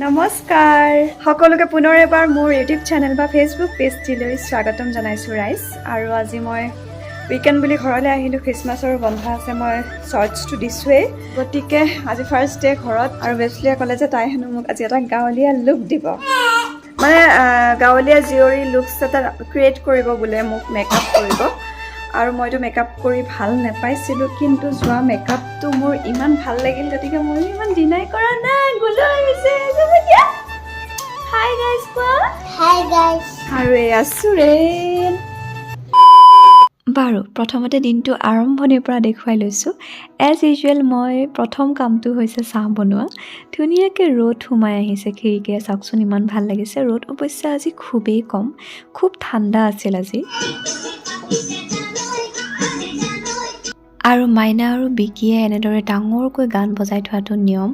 নমস্কাৰ। সকলোকে পুনৰ এবাৰ মোৰ ইউটিউব চেনেল বা ফেচবুক পেজটিলৈ স্বাগতম জনাইছোঁ ৰাইজ আৰু আজি মই উইকেণ্ড বুলি ঘৰলৈ আহিলোঁ খ্ৰীষ্টমাছৰ বন্ধ আছে মই শ্বৰ্টছটো দিছোঁৱেই। গতিকে আজি ফাৰ্ষ্ট ডে ঘৰত আৰু বেচলিয়ে ক'লে যে তাই হেনো মোক আজি এটা গাঁৱলীয়া লুক দিব। মানে গাঁৱলীয়া জীয়ৰী লুকছ এটা ক্ৰিয়েট কৰিব বোলে মোক মেকআপ কৰিব। আৰু মইতো মেকআপ কৰি ভাল নাপাইছিলোঁ কিন্তু যোৱা মেকআপটো মোৰ ইমান ভাল লাগিল গতিকে মই ইমান ডিনাই কৰা নাই Hi guys. আৰু এয়া চুৰেণ বাৰু প্ৰথমতে দিনটো আৰম্ভণিৰ পৰা দেখুৱাই লৈছোঁ। এজ ইউজুৱেল মই প্ৰথম কামটো হৈছে চাহ বনোৱা। ধুনীয়াকৈ ৰ'দ সোমাই আহিছে খিৰিকীয়ে চাওকচোন ইমান ভাল লাগিছে। ৰ'দ অৱশ্যে আজি খুবেই কম। খুব ঠাণ্ডা আছিল আজি। আৰু মাইনা আৰু বিকিয়ে এনেদৰে ডাঙৰকৈ গান বজাই থোৱাটো নিয়ম।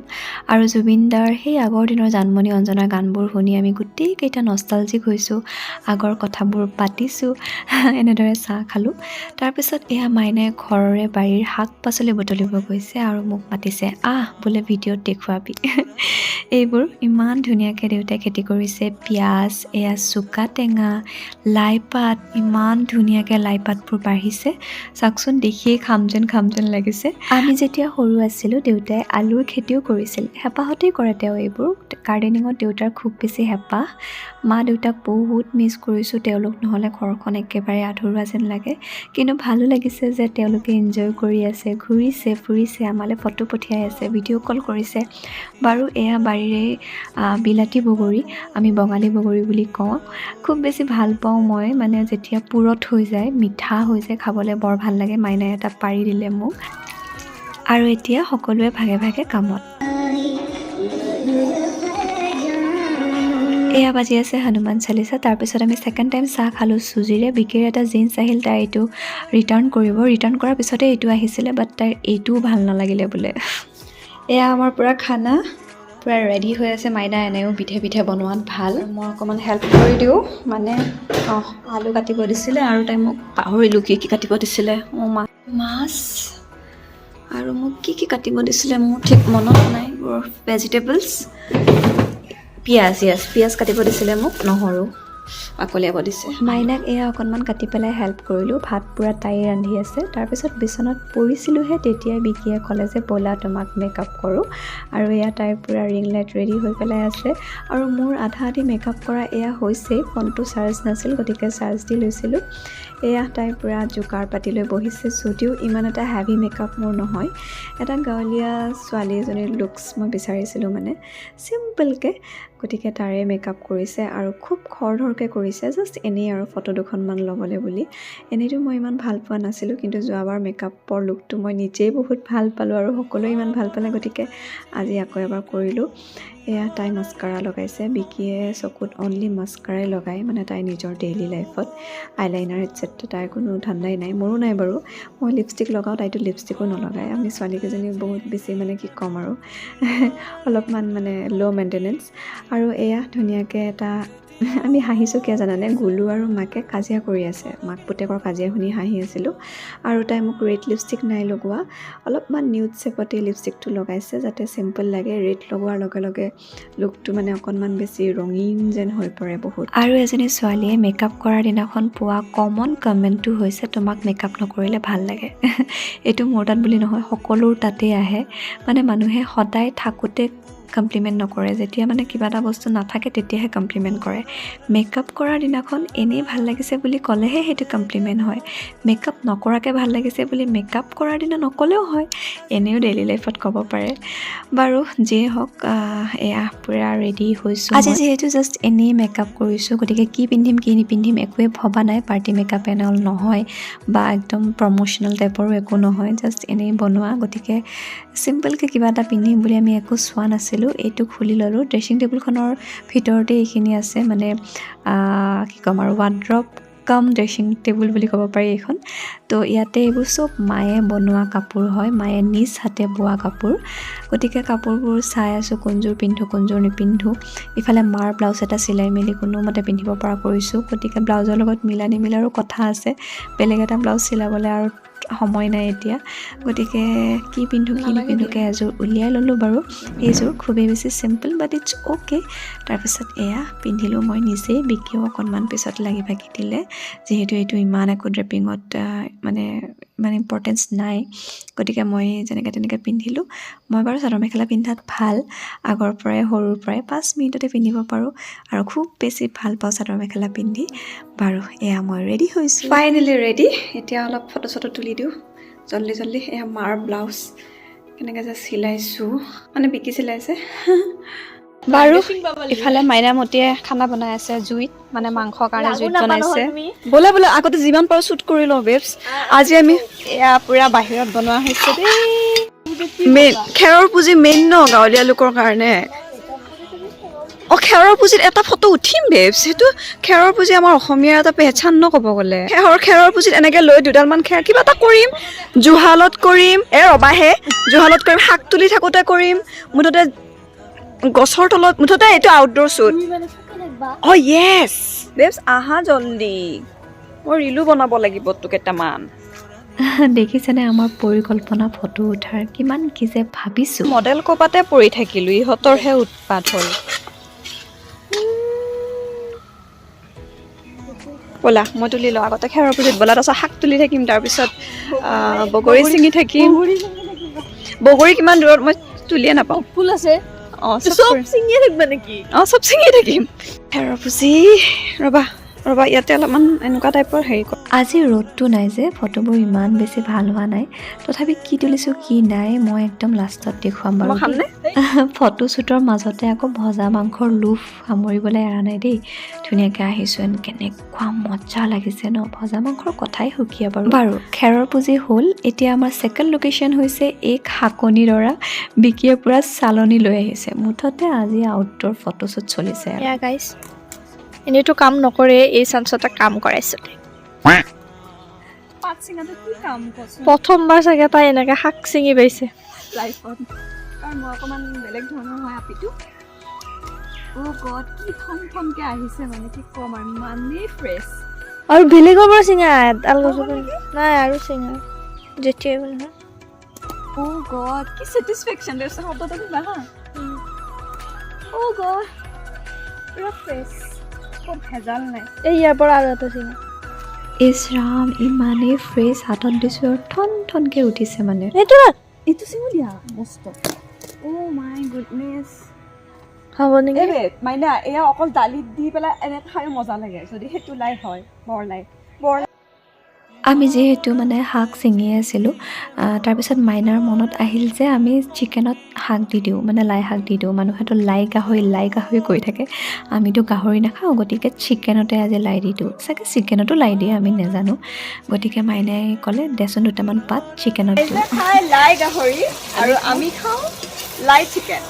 আৰু জুবিন দাৰ সেই আগৰ দিনৰ জানমণি অঞ্জনাৰ গানবোৰ শুনি আমি গোটেইকেইটা নষ্টালজিক হৈছোঁ আগৰ কথাবোৰ পাতিছোঁ এনেদৰে চাহ খালোঁ। তাৰপিছত এয়া মাইনাই ঘৰৰে বাৰীৰ শাক পাচলি বুটলিব গৈছে আৰু মোক মাতিছে আহ বোলে ভিডিঅ'ত দেখুৱাবি। এইবোৰ ইমান ধুনীয়াকৈ দেউতাই খেতি কৰিছে পিঁয়াজ এয়া চুকা টেঙা লাইপাত ইমান ধুনীয়াকৈ লাইপাতবোৰ বাঢ়িছে। চাওকচোন দেখিয়েই খাম যেন খাম যেন লাগিছে। আমি যেতিয়া সৰু আছিলোঁ দেউতাই আলুৰ খেতিও কৰিছিল। হেঁপাহতেই কৰে তেওঁ এইবোৰ। গাৰ্ডেনিঙত দেউতাৰ খুব বেছি হেঁপাহ। মা দেউতাক বহুত মিছ কৰিছোঁ তেওঁলোক নহ'লে ঘৰখন একেবাৰে আধৰুৱা যেন লাগে। কিন্তু ভালো লাগিছে যে তেওঁলোকে এনজয় কৰি আছে ঘূৰিছে ফুৰিছে আমালৈ ফটো পঠিয়াই আছে ভিডিঅ' কল কৰিছে। বাৰু এয়া বাৰীৰে বিলাতী বগৰী আমি বঙালী বগৰী বুলি কওঁ। খুব বেছি ভাল পাওঁ মই মানে যেতিয়া পুৰত হৈ যায় মিঠা হৈ যায় খাবলৈ বৰ ভাল লাগে। মাইনাই এটা পাৰি দিলে মোক। আৰু এতিয়া সকলোৱে ভাগে ভাগে কামত। এয়া বাজি আছে হনুমান চালিচা। তাৰপিছত আমি ছেকেণ্ড টাইম চাহ খালোঁ চুজিৰে। বিকিৰ এটা জিন্স আহিল তাই এইটো ৰিটাৰ্ণ কৰিব। ৰিটাৰ্ণ কৰাৰ পিছতে এইটো আহিছিলে বাট তাইৰ এইটোও ভাল নালাগিলে বোলে। এয়া আমাৰ পূৰা খানা পূৰা ৰেডি হৈ আছে। মাইনা এনেও পিঠে পিঠে বনোৱাত ভাল। মই অকণমান হেল্প কৰি দিওঁ। মানে অঁ আলু কাটিব দিছিলে আৰু তাই মোক পাহৰিলোঁ কি কি কাটিব দিছিলে। মোৰ মা মাছ আৰু মোক কি কি কাটিব দিছিলে মোৰ ঠিক মনত নাই। ভেজিটেবলছ পিঁয়াজ য়েছ পিঁয়াজ কাটিব দিছিলে মোক নহৰু। বাকলিয়াব দিছে। মাইনাক এয়া অকণমান কাটি পেলাই হেল্প কৰিলোঁ। ভাত পূৰা তাই ৰান্ধি আছে। তাৰপিছত বিচনাত পৰিছিলোঁহে তেতিয়াই বিকিয়ে ক'লে যে ব'লা তোমাক মেকআপ কৰোঁ। আৰু এয়া তাইৰ পূৰা ৰিং লাইট ৰেডি হৈ পেলাই আছে। আৰু মোৰ আধা আধি মেকআপ কৰা এয়া হৈছেই। ফোনটো চাৰ্জ নাছিল গতিকে চাৰ্জ দি লৈছিলোঁ। এয়া তাই পূৰা জোকাৰ পাতি লৈ বহিছে। যদিও ইমান এটা হেভি মেকআপ মোৰ নহয়। এটা গাঁৱলীয়া ছোৱালী এজনীৰ লুকছ মই বিচাৰিছিলোঁ মানে। চিম্পলকৈ গতিকে তাৰে মেকআপ কৰিছে আৰু খুব খৰধৰকৈ কৰিছে জাষ্ট এনেই আৰু ফটো দুখনমান ল'বলৈ বুলি। এনেইতো মই ইমান ভাল পোৱা নাছিলোঁ কিন্তু যোৱাবাৰ মেকআপৰ লুকটো মই নিজেই বহুত ভাল পালোঁ আৰু সকলোৱে ইমান ভাল পালে গতিকে আজি আকৌ এবাৰ কৰিলোঁ। এয়া তাই মাস্কাৰা লগাইছে বিকিয়ে চকুত অনলি মাস্কাৰাই লগায় মানে তাই নিজৰ ডেইলি লাইফত আইলাইনাৰ এটচেট্ৰা তাইৰ কোনো ধান্দাই নাই মোৰো নাই বাৰু। মই লিপষ্টিক লগাওঁ তাইতো লিপষ্টিকো নলগায়। আমি ছোৱালীকেইজনী বহুত বেছি মানে কি ক'ম আৰু। অলপমান মানে ল' মেইনটেনেঞ্চ আৰু এয়া ধুনীয়াকৈ এটা আমি হাঁহিছোঁ কিয় জানানে? গুলু আৰু মাকে কাজিয়া কৰি আছে। মাক পুতেকৰ কাজিয়া শুনি হাঁহি আছিলোঁ আৰু তাই মোক ৰেড লিপষ্টিক নাই লগোৱা। অলপমান নিউড চেপতে লিপষ্টিকটো লগাইছে যাতে চিম্পল লাগে। ৰেড লগোৱাৰ লগে লগে লুকটো মানে অকণমান বেছি ৰঙীন যেন হৈ পৰে বহুত। আৰু এজনী ছোৱালীয়ে মেকআপ কৰাৰ দিনাখন পোৱা কমন কমেণ্টটো হৈছে তোমাক মেকআপ নকৰিলে ভাল লাগে। এইটো মোৰ তাত বুলি নহয় সকলোৰ তাতেই আহে। মানে মানুহে সদায় থাকোঁতে কমপ্লিমেণ্ট নকৰে। যেতিয়া মানে কিবা এটা বস্তু নাথাকে তেতিয়াহে কমপ্লিমেণ্ট কৰে। মেকআপ কৰাৰ দিনাখন এনেই ভাল লাগিছে বুলি ক'লেহে সেইটো কমপ্লিমেণ্ট হয়। মেকআপ নকৰাকৈ ভাল লাগিছে বুলি মেকআপ কৰাৰ দিনা নক'লেও হয়। এনেও ডেইলি লাইফত ক'ব পাৰে। বাৰু যিয়ে হওক এয়া পূৰা ৰেডি হৈছোঁ আজি যিহেতু জাষ্ট এনেই মেকআপ কৰিছোঁ গতিকে কি পিন্ধিম কি নিপিন্ধিম একোৱে ভবা নাই। পাৰ্টি মেকআপ এন অল নহয় বা একদম প্ৰমোশ্যনেল টাইপৰো একো নহয়। জাষ্ট এনেই বনোৱা। গতিকে চিম্পলকৈ কিবা এটা পিন্ধিম বুলি আমি একো চোৱা নাছিলোঁ। এইটো খুলি ল'লোঁ। ড্ৰেছিং টেবুলখনৰ ভিতৰতে এইখিনি আছে মানে কি ক'ম আৰু ৱাৰ্ড্ৰপ কাম ড্ৰেছিং টেবুল বুলি ক'ব পাৰি এইখন। তো ইয়াতে এইবোৰ চব মায়ে বনোৱা কাপোৰ হয় মায়ে নিজ হাতে বোৱা কাপোৰ। গতিকে কাপোৰবোৰ চাই আছোঁ কোনযোৰ পিন্ধোঁ কোনযোৰ নিপিন্ধোঁ। ইফালে মাৰ ব্লাউজ এটা চিলাই মেলি কোনোমতে পিন্ধিব পৰা কৰিছোঁ। গতিকে ব্লাউজৰ লগত মিলা নিমিলাৰো কথা আছে। বেলেগ এটা ব্লাউজ চিলাবলৈ আৰু সময় নাই এতিয়া। গতিকে কি পিন্ধো কি নিপিন্ধোকে এযোৰ উলিয়াই ল'লোঁ বাৰু। এইযোৰ খুবেই বেছি চিম্পল বাট ইটছ অ'কে তাৰপিছত এয়া পিন্ধিলোঁ মই নিজেই। বিকিও অকণমান পিছত লাগি ভাগি দিলে। যিহেতু এইটো ইমান একো ড্ৰেপিঙত মানে ইমান ইম্পৰ্টেঞ্চ নাই। গতিকে মই যেনেকৈ তেনেকৈ পিন্ধিলোঁ মই বাৰু চাদৰ মেখেলা পিন্ধাত ভাল আগৰ পৰাই সৰুৰ পৰাই পাঁচ মিনিটতে পিন্ধিব পাৰোঁ আৰু খুব বেছি ভাল পাওঁ চাদৰ মেখেলা পিন্ধি। বাৰু এয়া মই ৰেডি হৈছোঁ। ফাইনেলি ৰেডি এতিয়া অলপ ফটো চটো তুলি দিওঁ। জল্দি জল্দি এয়া মাৰ ব্লাউজ কেনেকৈ যে চিলাইছোঁ। মানে বিকি চিলাইছে। বাৰু ইফালে মাইনামতীয়ে খানা বনাই আছে জুইত মানে মাংসৰ কাৰণে জুইত বনাইছে। বোলে বোলে আগতে যিমান পাৰোঁ শ্বুট কৰি লওঁ বেবছ আজি আমি এয়া পূৰা বাহিৰত বনোৱা হৈছে দেই। মেইন খেৰৰ পুঁজি মেইন ন গাঁৱলীয়া লোকৰ কাৰণে। অঁ খেৰৰ পুঁজিত এটা ফটো উঠিম বেবছ সেইটো খেৰৰ পুঁজি আমাৰ অসমীয়াৰ এটা পেহচান ন ক'ব গ'লে। খেৰৰ খেৰৰ পুঁজিত এনেকৈ লৈ দুডালমান খেৰ কিবা এটা কৰিম। জুহালত কৰিম। এ ৰবাহে জুহালত কৰিম শাক তুলি থাকোঁতে কৰিম। মুঠতে গছৰ তলত মুঠতে এইটো আউটডোৰ শ্বুট অঁ য়েছ বেবছ আহা জল্দি। মই ৰিলো বনাব লাগিব তো কেইটামান। দেখিছেনে আমাৰ পৰিকল্পনা ফটো উঠাৰ? কিমান কি যে ভাবিছোঁ। মডেল ক'ৰবাতে পৰি থাকিলোঁ ইহঁতৰহে উৎপাত হ'ল। ব'লা মই তুলি লওঁ। আগতে খেৰৰ পুলিত ব'লা তাৰপিছত শাক তুলি থাকিম তাৰপিছত বগৰী ছিঙি থাকিম। বগৰী কিমান দূৰত মই তুলিয়ে নাপাওঁ। ফুল আছে। অঁ চব চব কৰিম। ছিঙিয়ে থাকিবা নেকি অঁ চব ছিঙি থাকিম খেৰৰ পুঁজি ৰ'বা ৰ'বা ইয়াতে অলপমান এনেকুৱা টাইপৰ হেৰি কৰ আজি ৰ'দটো নাই যে ফটোবোৰ ইমান বেছি ভাল হোৱা নাই। তথাপি কি তুলিছোঁ কি নাই মই একদম লাষ্টত দেখুৱাম বাৰু? ফটো শ্বুটৰ মাজতে আকৌ ভজা মাংসৰ লোভ সামৰিবলৈ এৰা নাই দেই। ধুনীয়াকৈ আহিছোঁ এন কেনেকুৱা মজা লাগিছে ন। ভজা মাংসৰ কথাই সুকীয়া বাৰু। বাৰু। খেৰৰ পুঁজি হ'ল এতিয়া আমাৰ ছেকেণ্ড লোকেশ্যন হৈছে এই শাকনিডৰা বিকিয়ে পূৰা চালনি লৈ আহিছে। মুঠতে আজি আউটডোৰ ফটোশ্বুট চলিছে এনেইতো কাম নকৰে এই চান্সতে কাম কৰাইছে। পাত ছিঙাটো কি কাম কচোন? প্ৰথমবাৰ চাগে তাই এনেকে শাক ছিঙি পাইছে লাইফত। কাৰণ মই অকণমান বেলেগ ধৰণৰ হয় আপিটো। অ' গড কি থম থমকৈ আহিছে মানে কি ক'ম আৰু ইমানেই ফ্ৰেছ আৰু বেলেগৰ পৰা ছিঙা এডাল গছৰ পৰা। নাই আৰু ছিঙা যেতিয়াই বোলে নহয়। অ' গড কি ছেটিছফেকশ্যন দেছে শব্দটো কিবা হা? অ' গড পুৰা ফ্ৰেছ ক'ত ভেজাল নাই এই ইয়াৰ পৰা আৰু এটা ছিঙা ইছ ৰাম ইমানেই ফ্ৰেছ হাতত দিছোঁ আৰু ঠন ঠনকৈ উঠিছে মানে। এইটো চিঙো দিয়া মস্ত। অ' মাই গুডনেছ হ'ব নেকি? এই বেব, মাইনা এয়া অকল দালিত দি পেলাই এনে খাই মজা লাগে যদি সেইটো লাই হয় বৰ লাই বৰ আমি যিহেতু মানে শাক ছিঙি আছিলোঁ তাৰপিছত মাইনাৰ মনত আহিল যে আমি চিকেনত শাক দি দিওঁ মানে লাই শাক দি দিওঁ। মানুহেতো লাই গাহৰি লাই গাহৰি কৈ থাকে। আমিতো গাহৰি নাখাওঁ গতিকে চিকেনতে আজি লাই দি দিওঁ। চাগে চিকেনতো লাই দিয়ে আমি নাজানো। গতিকে মাইনাই ক'লে দেচোন দুটামান পাত চিকেনত দিওঁ। লাই গাহৰি আৰু আমি খাওঁ লাই চিকেন।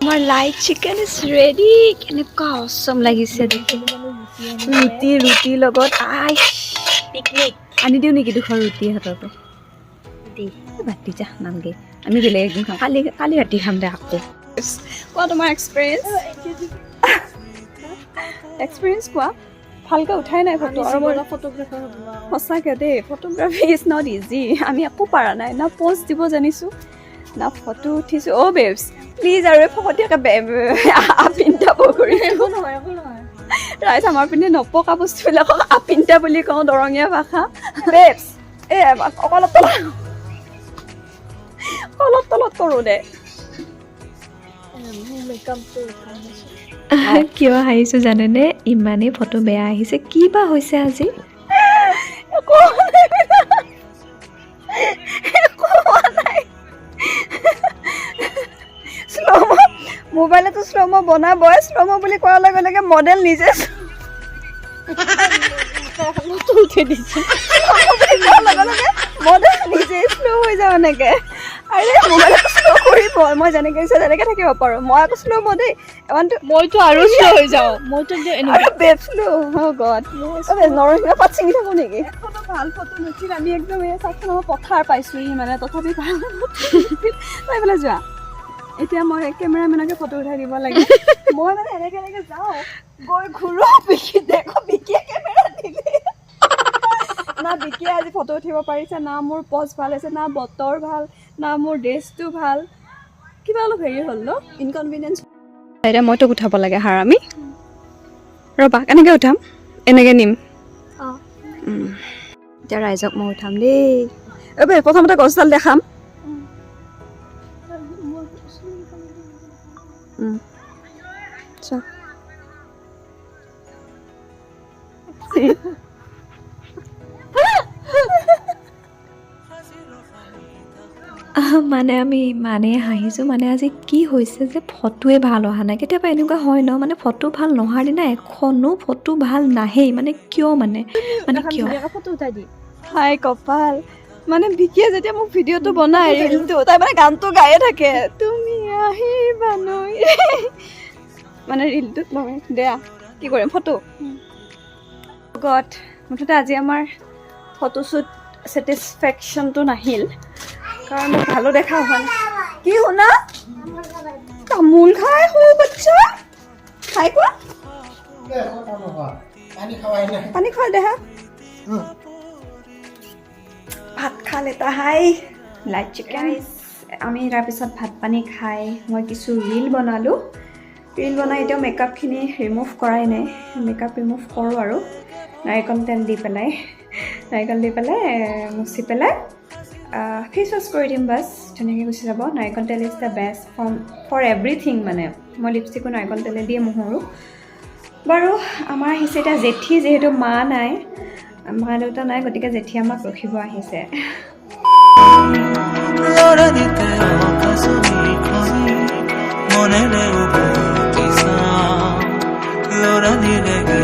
আমাৰ লাই চিকেন ইজ ৰেডি কেনেকুৱা অচম লাগিছে দেখি। ৰুটি ৰুটিৰ লগত আই পিকনিক। আনি দিওঁ নেকি দুখন ৰুটি হাতৰ পৰা বাদ যা নালগে আমি বেলেগ একদিন খাম। কালি কালি ৰাতি খাম দে আকৌ। কোৱা তোমাৰ এক্সপিৰিয়েঞ্চ এক্সপিৰিয়েঞ্চ কোৱা? ভালকৈ উঠাই নাই ফটো আৰু মই ফটোগ্ৰাফাৰ সঁচাকৈ দেই ফটোগ্ৰাফী ইজ নট ইজি আমি একো পৰা নাই না প'ষ্ট দিব জানিছোঁ না ফটো উঠিছোঁ। অ' বেবছ প্লিজ আৰু ফকতীয়াকৈ আপিন্তা বগৰী। একো নহয় একো নহয়। ৰাইজ আমাৰ পিনে নপকা বস্তুবিলাকক আপিন্তা বুলি কওঁ দৰঙীয়া ভাষা। বেবছ এই অলপ তলত অলপ তলত কৰোঁ দে। কিয় হাঁহিছোঁ জানেনে? ইমানেই ফটো বেয়া আহিছে। কি বা হৈছে আজি? শ্ল'ম বনাবই শ্ল'ম বুলি কোৱাৰ লগে লগে মডেল নিজে উঠি দিছে লগে লগে মডেল নিজে শ্ল' হৈ যাওঁ। এনেকৈ আৰে মোবাইলতো শ্ল' কৰিব মই যেনেকৈ ইচ্ছা তেনেকৈ থাকিব পাৰোঁ মই আকৌ শ্ল' ম দেই মইতো আৰু শ্ল' হৈ যাওঁ। মইতো বেব শ্ল' অ' গড নৰসিংহ পাত ছিঙি থাকোঁ নেকি? ভালো ফটো নুঠিল। আমি একদম এই চাওকচোন পথাৰ পাইছোঁহি মানে তথাপি ভালো তই এইফালে যোৱা। এতিয়া মই কেমেৰামেনকে ফটো উঠাই দিব লাগে। মই মানে এনেকে এনেকে যাওঁ গৈ ঘূৰো বিকি দেখো বিকিয়ে কেমেৰা দিলে। না বিকিয়ে আজি ফটো উঠিব পাৰিছে না মোৰ পজ ভাল হৈছে না বতৰ ভাল না মোৰ ড্ৰেছটো ভাল। কিবা অলপ হেৰি হ'ল ন? ইনকনভিনিয়েঞ্চ এতিয়া মই তোক উঠাব লাগে হাৰামি ৰ'বা কেনেকৈ উঠাম এনেকৈ নিম। এতিয়া ৰাইজক মই উঠাম দেই। প্ৰথমতে গছডাল দেখাম। উম। চোৱা মানে আমি ইমানেই হাঁহিছোঁ মানে আজি কি হৈছে যে ফটোৱে ভালো অহা নাই। কেতিয়াবা এনেকুৱা হয় ন মানে ফটো ভালো নহাৰ দিনা এখনও ফটো ভালো নাহেই মানে কিয় মানে? মানে কিয়? ফটো উঠাই দি হাই কপাল। মানে বিকিয়ে যেতিয়া মোক ভিডিঅ'টো বনাই ৰিলটো তাই মানে গানটো গায়ে থাকে। নৈ মানে ৰিলটোত মই দেয়া কি কৰিম ফটো? গত মুঠতে আজি আমাৰ ফটোশ্বুট ছেটিছফেকশ্যনটো নাহিল। কাৰণ মোক ভালো দেখা হোৱা নাই। কি শুনা? তামোল খাই সৰু বাচ্চা খাই কোৱা? পানী খোৱা দেহা। ভাত খালে লেতা হাই। লাইট চিকেন আমি তাৰপিছত ভাত পানী খাই মই কিছু ৰীল বনালোঁ। ৰীল বনাই এতিয়াও মেকআপখিনি ৰিমুভ কৰাই নাই। মেকআপ ৰিমুভ কৰোঁ আৰু। নাৰিকল তেল দি পেলাই। নাৰিকল দি পেলাই মুচি পেলাই ফেচ ৱাছ কৰি দিম বাছ। ধুনীয়াকৈ গুচি যাব। নাৰিকল তেল is the best for for everything মানে। মই লিপষ্টিকো নাৰিকল তেলে দিয়ে মোহৰোঁ। বাৰু আমাৰ আহিছে এতিয়া জেঠী যিহেতু মা নাই। মা দেউতা নাই গতিকে জেঠী আমাক ৰখিব আহিছে। লড়ে দিতে অকাশুরি খনি মনে রে উপতি লড়ে দিলে